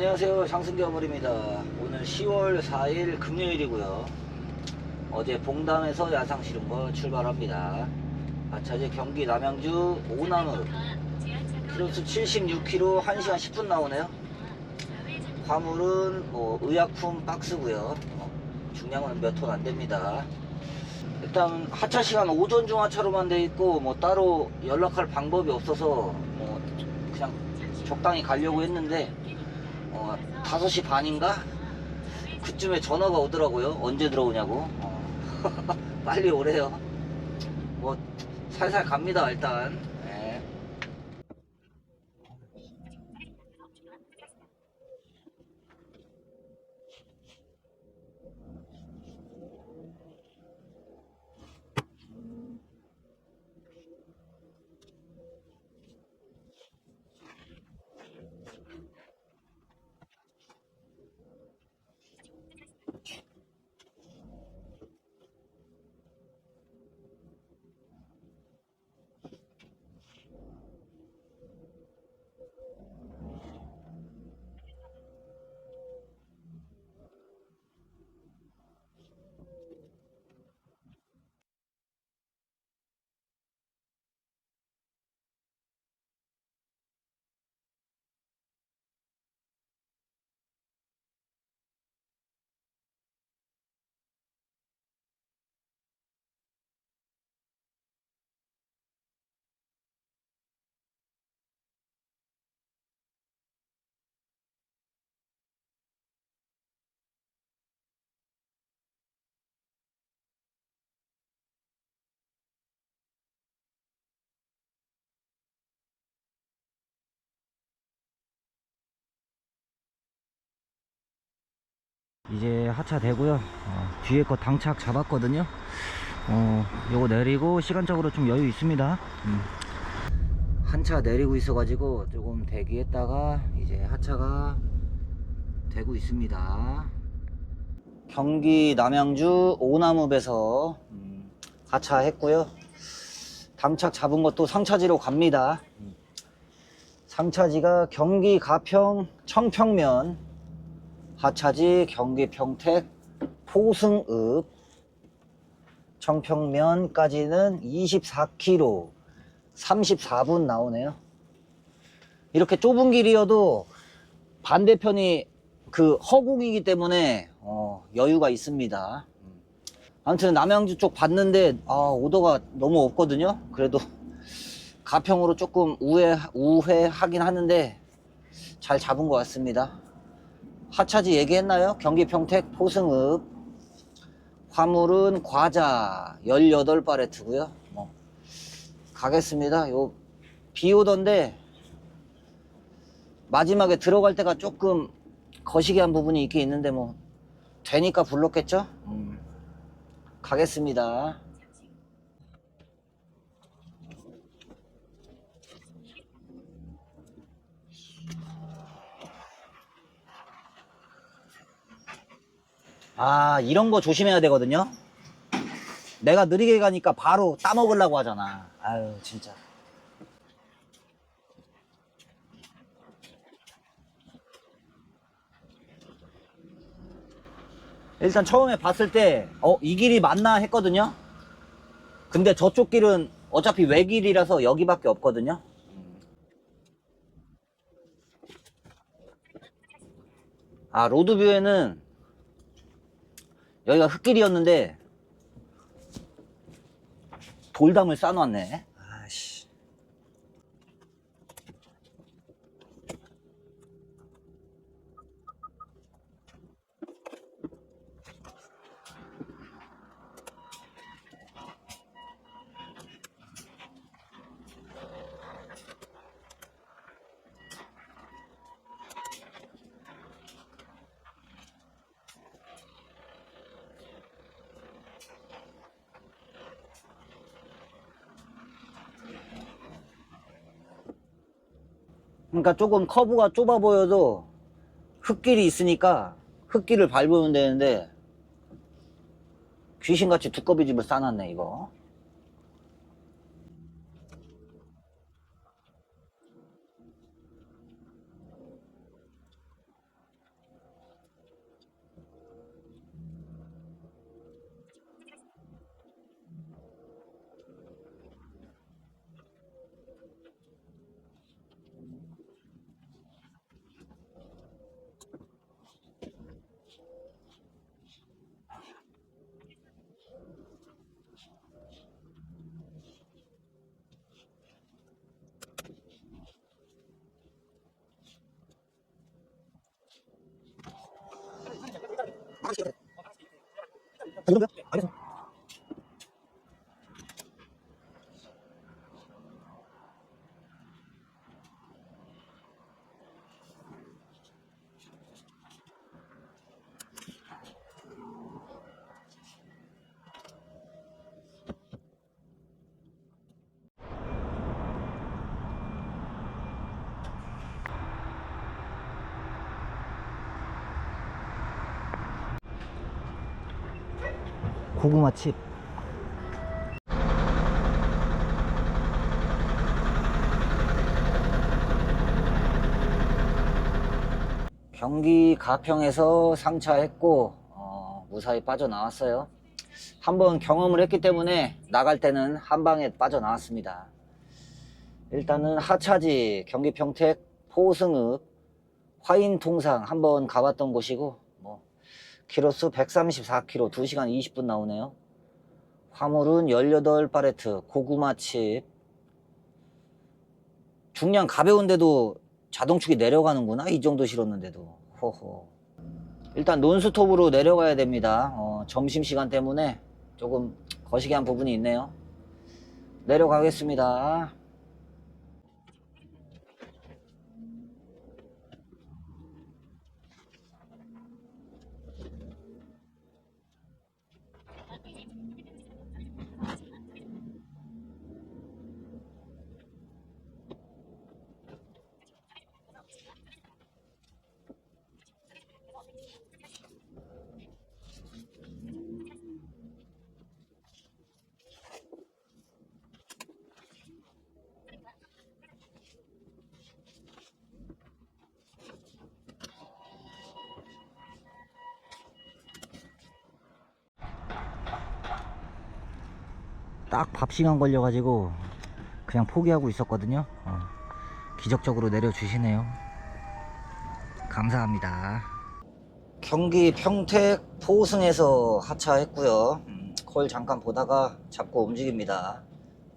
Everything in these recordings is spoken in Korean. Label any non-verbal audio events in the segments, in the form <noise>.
안녕하세요. 장승겨물입니다. 오늘 10월 4일 금요일이고요. 어제 봉담에서 야상실험거 출발합니다. 아차제 경기 남양주 오나무 키로수 76km 1시간 10분 나오네요. 화물은 뭐 의약품 박스고요. 어, 중량은 몇 톤 안됩니다. 일단 하차 시간 오전 중 하차로만 돼 있고 뭐 따로 연락할 방법이 없어서 뭐 그냥 적당히 가려고 했는데 어, 5시 반인가? 그쯤에 전화가 오더라고요. 언제 들어오냐고. 어, <laughs> 빨리 오래요. 뭐, 살살 갑니다, 일단. 네. 이제 하차 되고요. 어, 뒤에 거 당착 잡았거든요. 어, 요거 내리고 시간적으로 좀 여유 있습니다. 음. 한차 내리고 있어 가지고 조금 대기했다가 이제 하차가 되고 있습니다. 경기 남양주 오나무에서 음, 하차했고요. 당착 잡은 것도 상차지로 갑니다. 음. 상차지가 경기 가평 청평면 하차지 경기 평택 포승읍 청평면까지는 24km 34분 나오네요. 이렇게 좁은 길이어도 반대편이 그 허공이기 때문에 어, 여유가 있습니다. 아무튼 남양주 쪽 봤는데 아, 오더가 너무 없거든요. 그래도 가평으로 조금 우회, 우회하긴 하는데 잘 잡은 것 같습니다 하차지 얘기했나요? 경기 평택 포승읍 화물은 과자 18바레트고요 뭐 가겠습니다 요 비 오던데 마지막에 들어갈 때가 조금 거시기 한 부분이 있긴 있는데 뭐 되니까 불렀겠죠? 음. 가겠습니다 아 이런 거 조심해야 되거든요. 내가 느리게 가니까 바로 따먹으려고 하잖아. 아유 진짜. 일단 처음에 봤을 때 어 이 길이 맞나 했거든요. 근데 저쪽 길은 어차피 외길이라서 여기밖에 없거든요. 아 로드뷰에는 여기가 흙길이었는데 돌담을 쌓아놨네. 아씨. 그러니까 조금 커브가 좁아 보여도 흙길이 있으니까 흙길을 밟으면 되는데 귀신같이 두꺼비 집을 싸놨네 이거 八十七分啊个都不要啊你 고구마 칩. 경기 가평에서 상차했고 어, 무사히 빠져나왔어요. 한번 경험을 했기 때문에 나갈 때는 한 방에 빠져나왔습니다. 일단은 하차지 경기 평택 포승읍 화인 통상 한번 가봤던 곳이고 뭐 키로수 134km 2시간 20분 나오네요. 화물은 18파레트 고구마 칩. 중량 가벼운데도 자동축이 내려가는구나? 이 정도 실었는데도. 호호. 일단 논스톱으로 내려가야 됩니다. 어, 점심시간 때문에 조금 거시기한 부분이 있네요. 내려가겠습니다 딱 밥 시간 걸려가지고 그냥 포기하고 있었거든요. 어, 기적적으로 내려주시네요. 감사합니다. 경기 평택 포승에서 하차했고요. 음, 콜 잠깐 보다가 잡고 움직입니다.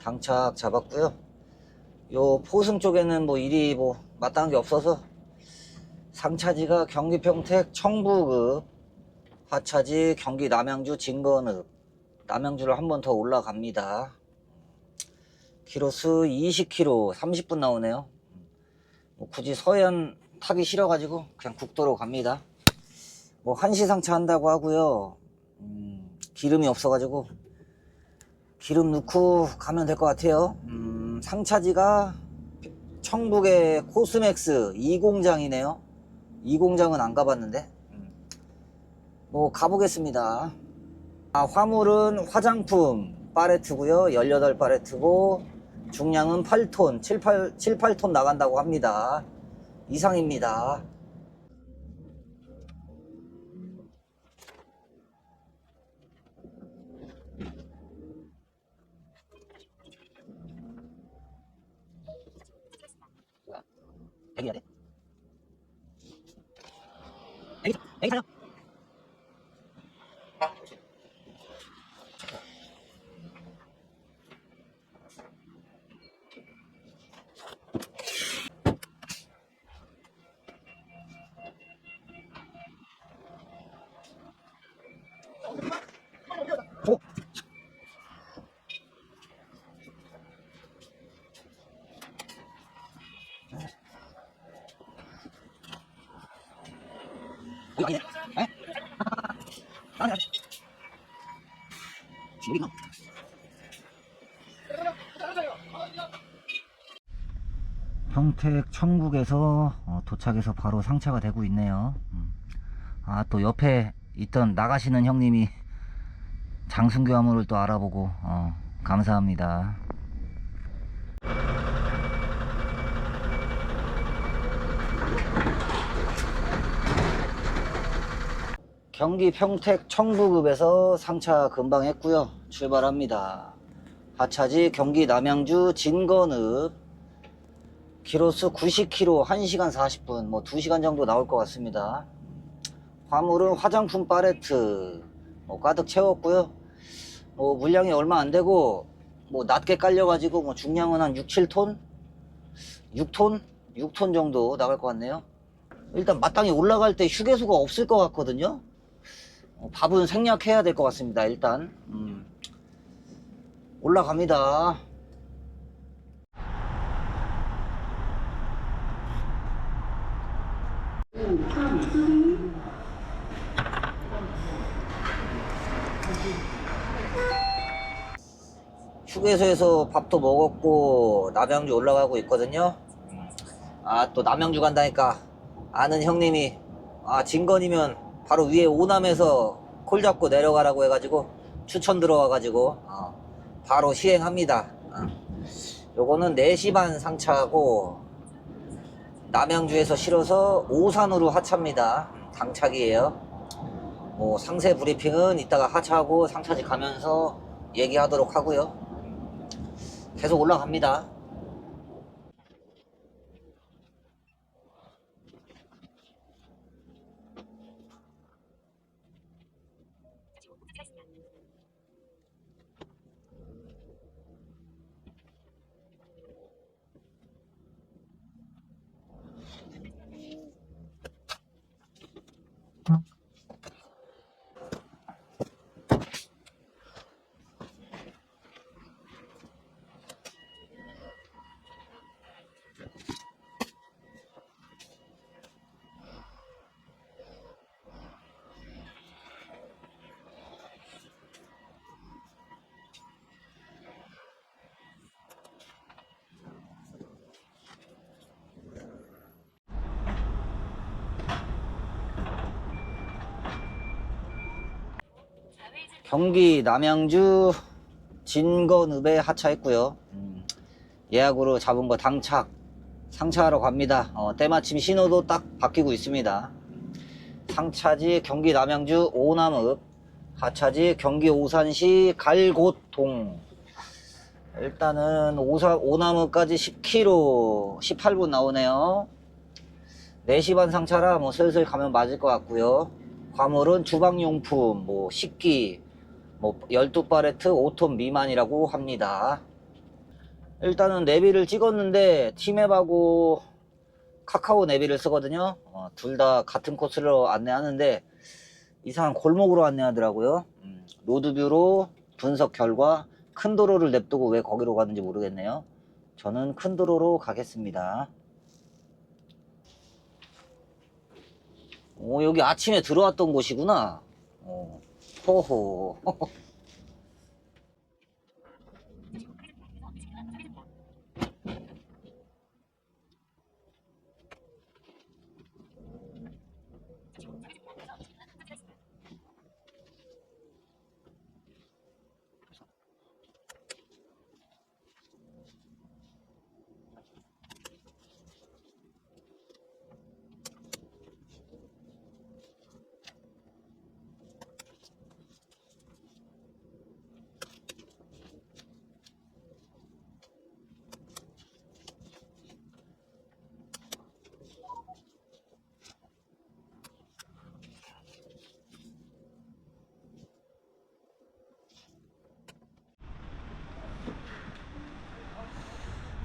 당착 잡았고요. 요 포승 쪽에는 뭐 일이 뭐 마땅한 게 없어서 상차지가 경기 평택 청부급 하차지 경기 남양주 진건읍 남양주를 한 번 더 올라갑니다. 키로수 20km 30분 나오네요. 뭐 굳이 서해안 타기 싫어가지고 그냥 국도로 갑니다. 뭐 한시상차 한다고 하고요. 음, 기름이 없어가지고 기름 넣고 가면 될 것 같아요. 음, 상차지가 청북의 코스맥스 2공장이네요. 2공장은 안 가봤는데 음, 뭐 가보겠습니다. 아, 화물은 화장품 파레트고요. 18파레트고 중량은 8톤, 7, 8, 7, 8톤 나간다고 합니다. 이상입니다. 애기야 돼? 애기, 애기 타요. 어? 이거 아니네? 에? 아니, 아니. 지금 있나? 평택 청북에서 어, 도착해서 바로 상차가 되고 있네요. 음. 아, 또 옆에 있던 나가시는 형님이 장순교 화물을 또 알아보고 어, 감사합니다. 경기 평택 청부급에서 상차 금방 했고요. 출발합니다. 하차지 경기 남양주 진건읍 키로수 90km 1시간 40분 뭐 2시간 정도 나올 것 같습니다. 화물은 화장품 파레트 뭐 가득 채웠고요. 뭐 물량이 얼마 안 되고 뭐 낮게 깔려 가지고 뭐 중량은 한 6, 7톤, 6톤, 6톤 정도 나갈 것 같네요. 일단 마땅히 올라갈 때 휴게소가 없을 것 같거든요. 어, 밥은 생략해야 될 것 같습니다. 일단 음. 올라갑니다. 휴게소에서 밥도 먹었고 남양주 올라가고 있거든요. 아 또 남양주 간다니까 아는 형님이 아 진건이면 바로 위에 오남에서 콜 잡고 내려가라고 해가지고 추천 들어와가지고 어, 바로 시행합니다. 어. 요거는 4시 반 상차하고 남양주에서 실어서 오산으로 하차입니다. 당차기예요. 뭐 상세 브리핑은 이따가 하차하고 상차지 가면서 얘기하도록 하고요. 계속 올라갑니다. 경기 남양주 진건읍에 하차했고요. 음, 예약으로 잡은 거 당착 상차하러 갑니다. 어, 때마침 신호도 딱 바뀌고 있습니다. 상차지 경기 남양주 오남읍 하차지 경기 오산시 갈곶동 일단은 오사, 오남읍까지 10km 18분 나오네요. 4시 반 상차라 뭐 슬슬 가면 맞을 것 같고요. 화물은 주방용품, 뭐 식기, 뭐 12파레트 5톤 미만이라고 합니다. 일단은 내비를 찍었는데 티맵하고 카카오 내비를 쓰거든요. 둘다 같은 코스로 안내하는데 이상한 골목으로 안내하더라고요. 음, 로드뷰로 분석 결과 큰 도로를 냅두고 왜 거기로 가는지 모르겠네요. 저는 큰 도로로 가겠습니다. 오, 여기 아침에 들어왔던 곳이구나. 어, 호호.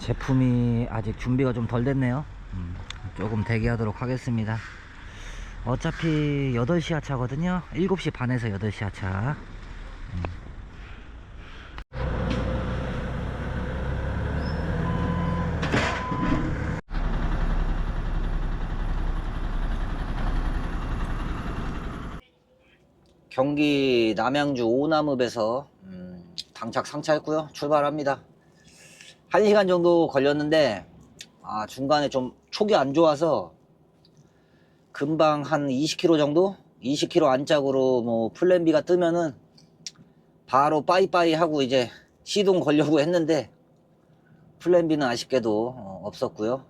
제품이 아직 준비가 좀 덜 됐네요. 음, 조금 대기하도록 하겠습니다. 어차피 8시 하차거든요. 7시 반에서 8시 하차. 음. 경기 남양주 오남읍에서 음, 당착 상차했고요. 출발합니다. 1시간 정도 걸렸는데 아, 중간에 좀 촉이 안 좋아서 금방 한 20km 정도? 20km 안짝으로 뭐 플랜 B가 뜨면은 바로 빠이빠이 하고 이제 시동 걸려고 했는데 플랜 B는 아쉽게도 어, 없었고요.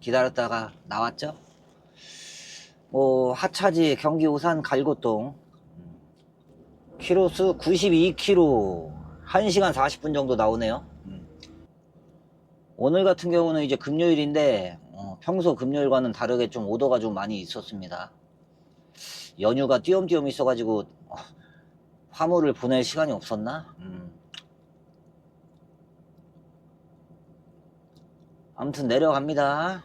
기다렸다가 나왔죠. 뭐 하차지 경기 오산 갈곶동 키로수 92km 1시간 40분 정도 나오네요. 음. 오늘 같은 경우는 이제 금요일인데 어, 평소 금요일과는 다르게 좀 오더가 좀 많이 있었습니다. 연휴가 띄엄띄엄 있어가지고 어, 화물을 보낼 시간이 없었나? 음. 아무튼 내려갑니다.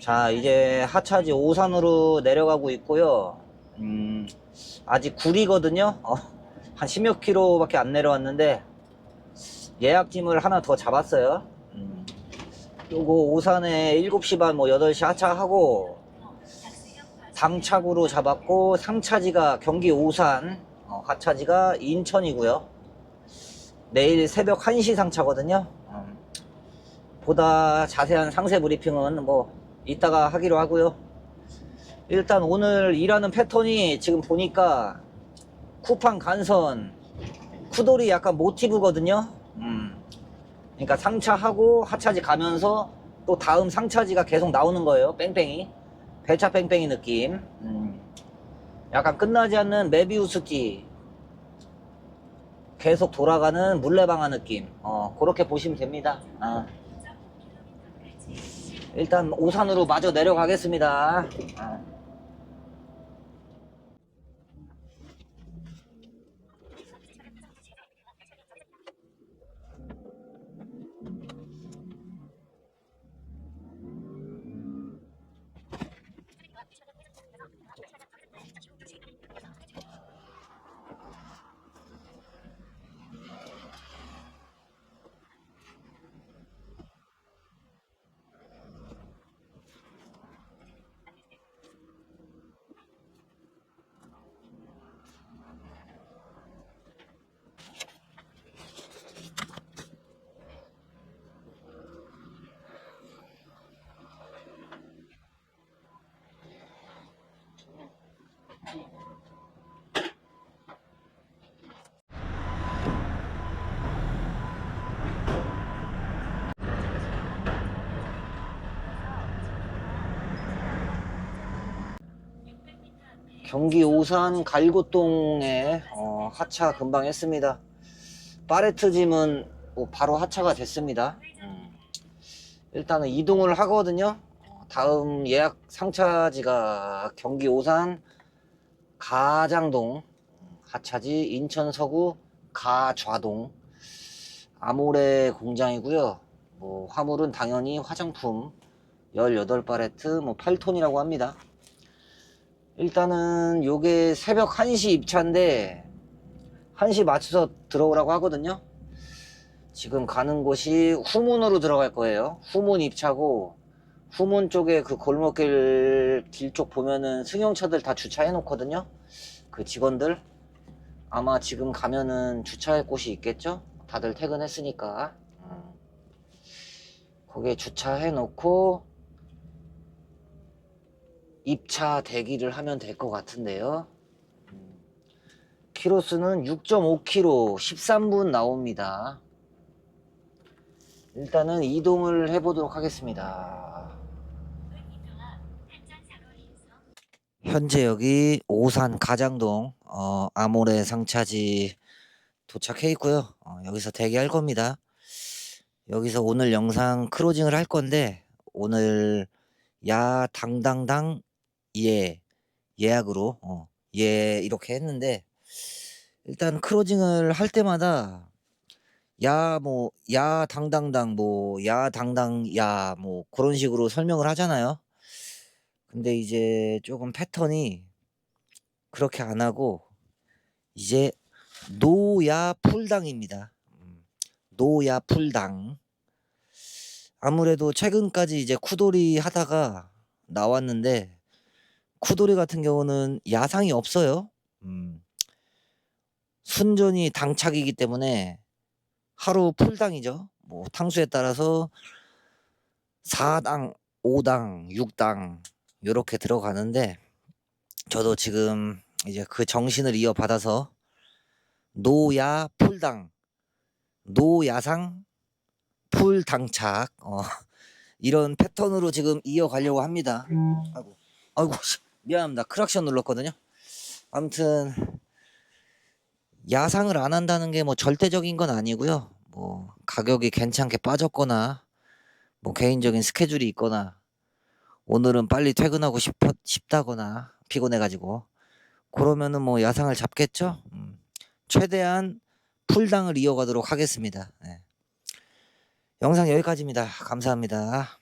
자 이제 하차지 오산으로 내려가고 있고요. 음, 아직 구리거든요. 어, 한 10몇 킬로밖에 안 내려왔는데 예약짐을 하나 더 잡았어요. 음, 요거 오산에 7시 반 뭐 8시 하차하고 당차구로 잡았고 상차지가 경기 오산 어, 하차지가 인천이고요. 내일 새벽 1시 상차거든요. 음, 보다 자세한 상세 브리핑은 뭐 이따가 하기로 하고요. 일단 오늘 일하는 패턴이 지금 보니까 쿠팡 간선 쿠돌이 약간 모티브거든요. 음. 그러니까 상차하고 하차지 가면서 또 다음 상차지가 계속 나오는 거예요. 뺑뺑이. 배차 뺑뺑이 느낌. 음. 약간 끝나지 않는 메비우스기. 계속 돌아가는 물레방아 느낌. 어, 그렇게 보시면 됩니다. 아. 일단 오산으로 마저 내려가겠습니다. 아. 경기 오산 갈고동에 어, 하차 금방 했습니다. 파레트 짐은 뭐 바로 하차가 됐습니다. 음. 일단은 이동을 하거든요. 어, 다음 예약 상차지가 경기 오산 가장동 하차지 인천 서구 가좌동 아모레 공장이고요. 뭐 화물은 당연히 화장품 18파레트 뭐 8톤이라고 합니다. 일단은 요게 새벽 1시 입차인데 1시 맞춰서 들어오라고 하거든요. 지금 가는 곳이 후문으로 들어갈 거예요. 후문 입차고 후문 쪽에 그 골목길 길 쪽 보면은 승용차들 다 주차해 놓거든요. 그 직원들. 아마 지금 가면은 주차할 곳이 있겠죠? 다들 퇴근했으니까. 음. 거기에 주차해 놓고 입차 대기를 하면 될 것 같은데요. 음, 키로수는 6.5km 13분 나옵니다. 일단은 이동을 해보도록 하겠습니다. 현재 여기 오산 가장동 어, 아모레 상차지 도착해 있고요. 어, 여기서 대기할 겁니다. 여기서 오늘 영상 크로징을 할 건데 오늘 야 당당당 예 예약으로 어, 예 이렇게 했는데 일단 크로징을 할 때마다 야 뭐 야 당당당 뭐 야 당당 야 뭐 그런 식으로 설명을 하잖아요. 근데 이제 조금 패턴이 그렇게 안 하고 이제 노야 풀당입니다. 음, 노야 풀당. 아무래도 최근까지 이제 쿠돌이 하다가 나왔는데 쿠돌이 같은 경우는 야상이 없어요. 음. 순전히 당착이기 때문에 하루 풀당이죠. 뭐 탕수에 따라서 4당, 5당, 6당 요렇게 들어가는데 저도 지금 이제 그 정신을 이어받아서 노야 풀당, 노야상 풀당착 어, <laughs> 이런 패턴으로 지금 이어가려고 합니다. 아이고, 아이고, 씨, 미안합니다. 크락션 눌렀거든요. 아무튼 야상을 안 한다는 게 뭐 절대적인 건 아니고요. 뭐 가격이 괜찮게 빠졌거나 뭐 개인적인 스케줄이 있거나 오늘은 빨리 퇴근하고 싶, 싶다거나 피곤해가지고 그러면은 뭐 야상을 잡겠죠. 음, 최대한 풀당을 이어가도록 하겠습니다. 네. 영상 여기까지입니다. 감사합니다.